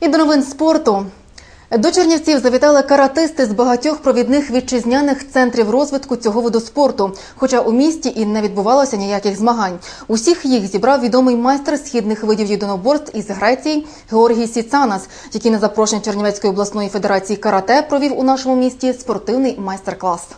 І до новин спорту. До Чернівців завітали каратисти з багатьох провідних вітчизняних центрів розвитку цього виду спорту. Хоча у місті і не відбувалося ніяких змагань. Усіх їх зібрав відомий майстер східних видів єдиноборств із Греції Георгій Сіцанас, який на запрошення Чернівецької обласної федерації карате провів у нашому місті спортивний майстер-клас.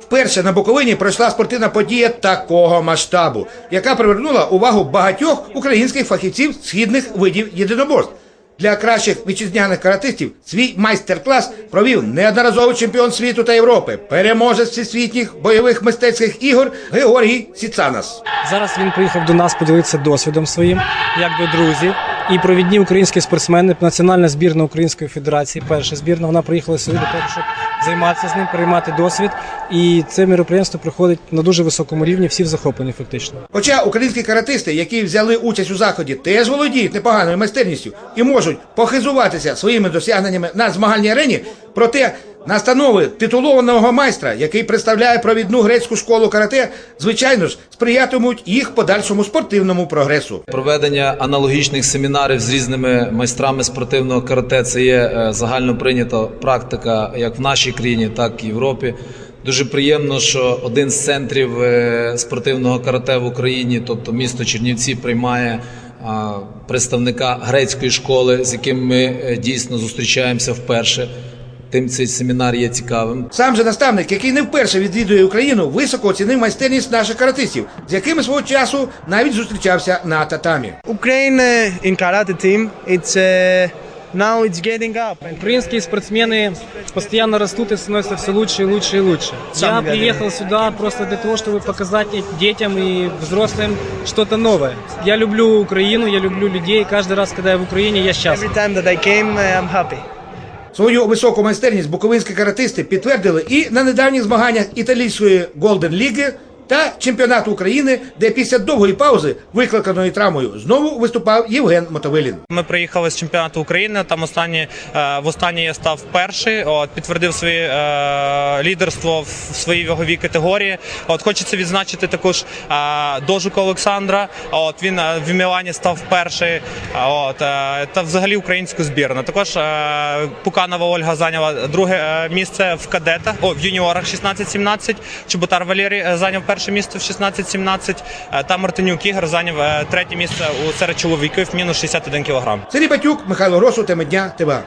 Вперше на Буковині пройшла спортивна подія такого масштабу, яка привернула увагу багатьох українських фахівців східних видів єдиноборств. Для кращих вітчизняних каратистів свій майстер-клас провів неодноразовий чемпіон світу та Європи, переможець всесвітніх бойових мистецьких ігор Георгій Сіцанас. Зараз він приїхав до нас поділитися досвідом своїм, як до друзів. І провідні українські спортсмени, національна збірна Української Федерації, перша збірна, вона приїхала сюди для того, щоб займатися з ним, переймати досвід. І це мероприємство проходить на дуже високому рівні, всі захоплені фактично. Хоча українські каратисти, які взяли участь у заході, теж володіють непоганою майстерністю і можуть похизуватися своїми досягненнями на змагальній арені, проте настанови титулованого майстра, який представляє провідну грецьку школу карате, звичайно ж сприятимуть їх подальшому спортивному прогресу. Проведення аналогічних семінарів з різними майстрами спортивного карате це є е, загально прийнята практика як в нашій країні, так і в Європі. Дуже приємно, що один з центрів е, спортивного карате в Україні, тобто місто Чернівці, приймає представника грецької школи, з яким ми е, дійсно зустрічаємося вперше. Тим цей семінар є цікавим. Сам же наставник, який не вперше відвідує Україну, високо оцінив майстерність наших каратистів, з якими свого часу навіть зустрічався на татамі. Ukraine uh, in karate team, it's uh, now it's getting up. Украинские спортсмены постоянно растут и становятся все лучше и лучше и лучше. Сам Я говорил. приехал сюда просто для того, чтобы показать и детям и взрослым что-то новое. Я люблю Украину, я люблю людей. Каждый раз, когда я в Украине, я счастлив. Every time that I came, uh, I'm happy. Свою високу майстерність буковинські каратисти підтвердили і на недавніх змаганнях італійської Голден Ліги та чемпіонату України, де після довгої паузи, викликаної травмою, знову виступав Євген Мотовилін. Ми приїхали з чемпіонату України. Там останні е, в останній я став перший. От підтвердив своє е, лідерство в своїй ваговій категорії. От хочеться відзначити також е, Дожука Олександра. От він е, в Мілані став перший. От та взагалі українську збірну. Також Пуканова Ольга зайняла друге місце в кадетах, о в юніорах 16-17. Чеботар Валерій зайняв перше місце в 16-17. Е, Та Мартинюк Ігор зайняв е, третє місце у серед чоловіків мінус 61 кілограм. Сергій Батюк, Михайло Росу, теми дня, ТВА.